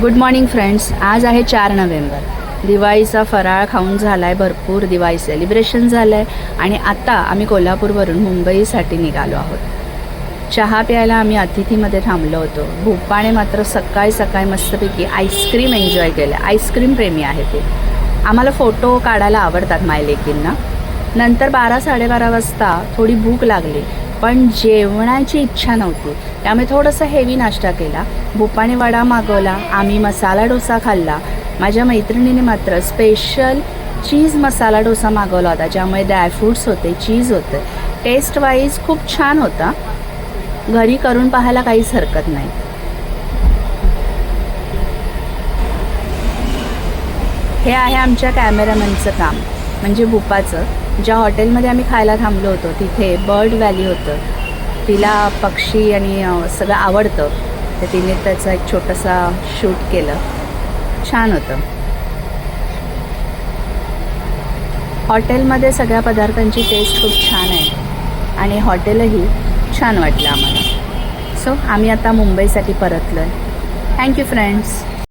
Good morning friends आज आहे चार नोव्हेंबर. दिवाळीचा फराळ खाऊन झाला आहे भरपूर दिवाळी सेलिब्रेशन झालं आहे आणि आता आम्ही कोल्हापूरवरून मुंबईसाठी निघालो आहोत. चहा प्यायला आम्ही अतिथीमध्ये थांबलो होतो. भूपाने मात्र सकाळी सकाळी मस्तपैकी आईस्क्रीम एन्जॉय केलं. आईस्क्रीम प्रेमी आहे ते. आम्हाला फोटो काढायला आवडतात मायलेकींना. नंतर बारा साडेबारा वाजता थोडी भूक लागली पण जेवणाची इच्छा नव्हती. त्यामुळे थोडंसं हेवी नाश्ता केला. भूपाने वडा मागवला आम्ही मसाला डोसा खाल्ला. माझ्या मैत्रिणीने मात्र स्पेशल चीज मसाला डोसा मागवला होता ज्यामुळे ड्रायफ्रूट्स होते चीज होते. टेस्ट वाईज खूप छान होता. घरी करून पाहायला काहीच हरकत नाही. हे आहे आमच्या कॅमेरामॅनचं काम. म्हणजे भूपाचं. ज्या हॉटेलमध्ये आम्ही खायला थांबलो होतो तिथे बर्ड व्हॅली होतं. तिला पक्षी आणि सगळं आवडतं. तर तिने त्याचा एक छोटासा शूट केलं. छान होतं. हॉटेलमध्ये सगळ्या पदार्थांची टेस्ट खूप छान आहे. आणि हॉटेलही छान वाटलं आम्हाला. सो आम्ही आता मुंबईसाठी परतलो आहे थँक्यू फ्रेंड्स